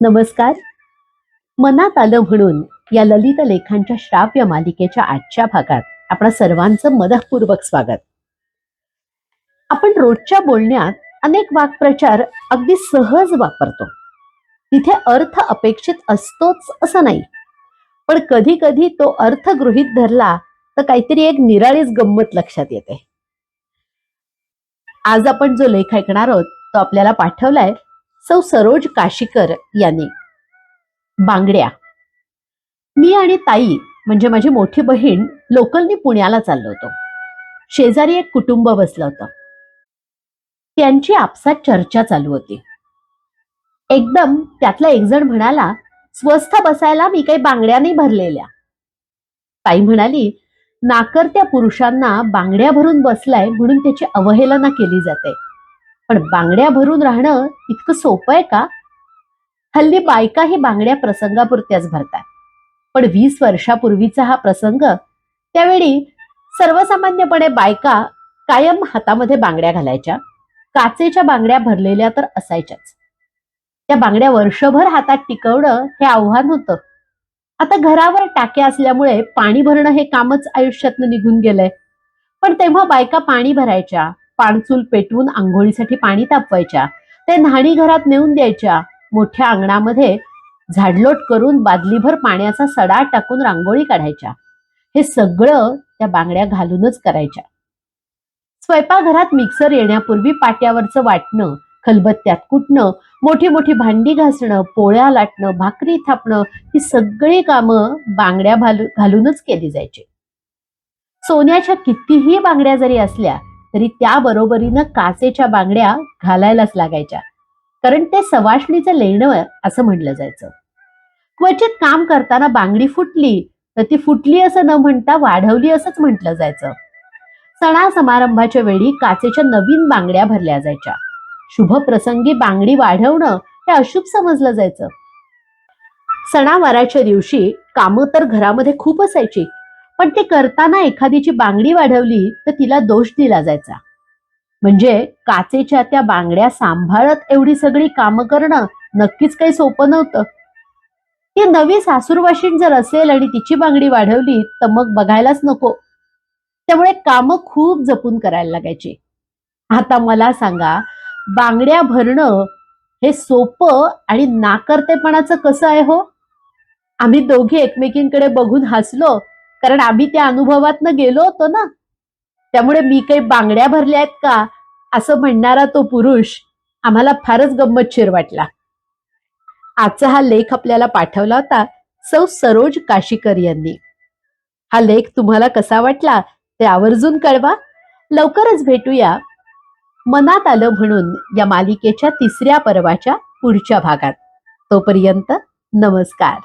नमस्कार. मनात आलं म्हणून या ललित लेखांच्या श्राव्य मालिकेच्या आजच्या भागात आपणा सर्वांचं मदपूर्वक स्वागत. आपण रोजच्या बोलण्यात अनेक वाक्प्रचार अगदी सहज वापरतो. तिथे अर्थ अपेक्षित असतोच असं नाही. पण कधी कधी तो अर्थ गृहीत धरला तर काहीतरी एक निराळीच गंमत लक्षात येते. आज आपण जो लेख ऐकणार आहोत तो आपल्याला पाठवलाय सौ सरोज काशीकर यांनी. बांगड्या. मी आणि ताई म्हणजे माझी मोठी बहीण लोकलनी पुण्याला चाललो होतो. शेजारी एक कुटुंब बसलं होतं. त्यांची आपसात चर्चा चालू होती. एकदम त्यातला एक जण म्हणाला स्वस्थ बसायला मी काही बांगड्या नाही भरलेल्या. ताई म्हणाली नाकरत्या पुरुषांना बांगड्या भरून बसलाय म्हणून त्याची अवहेलना केली जाते. पण बांगड्या भरून राहणं इतकं सोपं आहे का? हल्ली बायका ही बांगड्या प्रसंगापुरत्याच भरतात. पण वीस वर्षापूर्वीचा हा प्रसंग त्यावेळी सर्वसामान्यपणे बायका कायम हातामध्ये बांगड्या घालायच्या. काचेच्या बांगड्या भरलेल्या तर असायच्याच. त्या बांगड्या वर्षभर हातात टिकवणं हे आव्हान होतं. आता घरावर टाक्या असल्यामुळे पाणी भरणं हे कामच आयुष्यातनं निघून गेलंय. पण तेव्हा बायका पाणी भरायच्या पाणचूल पेटवून आंघोळीसाठी पाणी तापवायच्या. ते न्हाणी घरात नेऊन द्यायच्या. मोठ्या अंगणामध्ये झाडलोट करून बादलीभर पाण्याचा सडा टाकून रांगोळी काढायच्या. हे सगळं त्या बांगड्या घालूनच करायच्या. स्वयंपाकघरात मिक्सर येण्यापूर्वी पाट्यावरचं वाटणं खलबत्त्यात कुटणं मोठी मोठी भांडी घासणं पोळ्या लाटणं भाकरी थापणं ही सगळी कामं बांगड्या घालूनच केली जायची. सोन्याच्या कितीही बांगड्या जरी असल्या तरी त्या बरोबरीनं काचेच्या बांगड्या घालायलाच लागायच्या. कारण ते सवाष्णीचं लेणं असं म्हटलं जायचं. क्वचित काम करताना बांगडी फुटली तर ती फुटली असं न म्हणता वाढवली असंच म्हटलं जायचं. सणा समारंभाच्या वेळी काचेच्या नवीन बांगड्या भरल्या जायच्या. शुभ प्रसंगी बांगडी वाढवणं हे अशुभ समजलं जायचं. सणावाराच्या दिवशी कामं तर घरामध्ये खूप असायची पण ते करताना एखादीची बांगडी वाढवली तर तिला दोष दिला जायचा. म्हणजे काचेच्या त्या बांगड्या सांभाळत एवढी सगळी कामं करणं नक्कीच काही सोपं नव्हतं. ती नवी सासूरवाशीण जर असेल आणि तिची बांगडी वाढवली तर मग बघायलाच नको. त्यामुळे कामं खूप जपून करायला लागायची. आता मला सांगा बांगड्या भरणं हे सोपं आणि नाकर्तेपणाचं कसं आहे हो? आम्ही दोघे एकमेकींकडे बघून हसलो कारण आम्ही त्या अनुभवातनं गेलो होतो ना. त्यामुळे मी काही बांगड्या भरल्या आहेत का? असं म्हणणारा तो पुरुष आम्हाला फारच गंमतशीर वाटला. आजचा हा लेख आपल्याला पाठवला होता सौ सरोज काशीकर यांनी. हा लेख तुम्हाला कसा वाटला ते आवर्जून कळवा. लवकरच भेटूया. मनात आलं म्हणून या मालिकेच्या तिसऱ्या पर्वाच्या पुढच्या भागात. तोपर्यंत नमस्कार.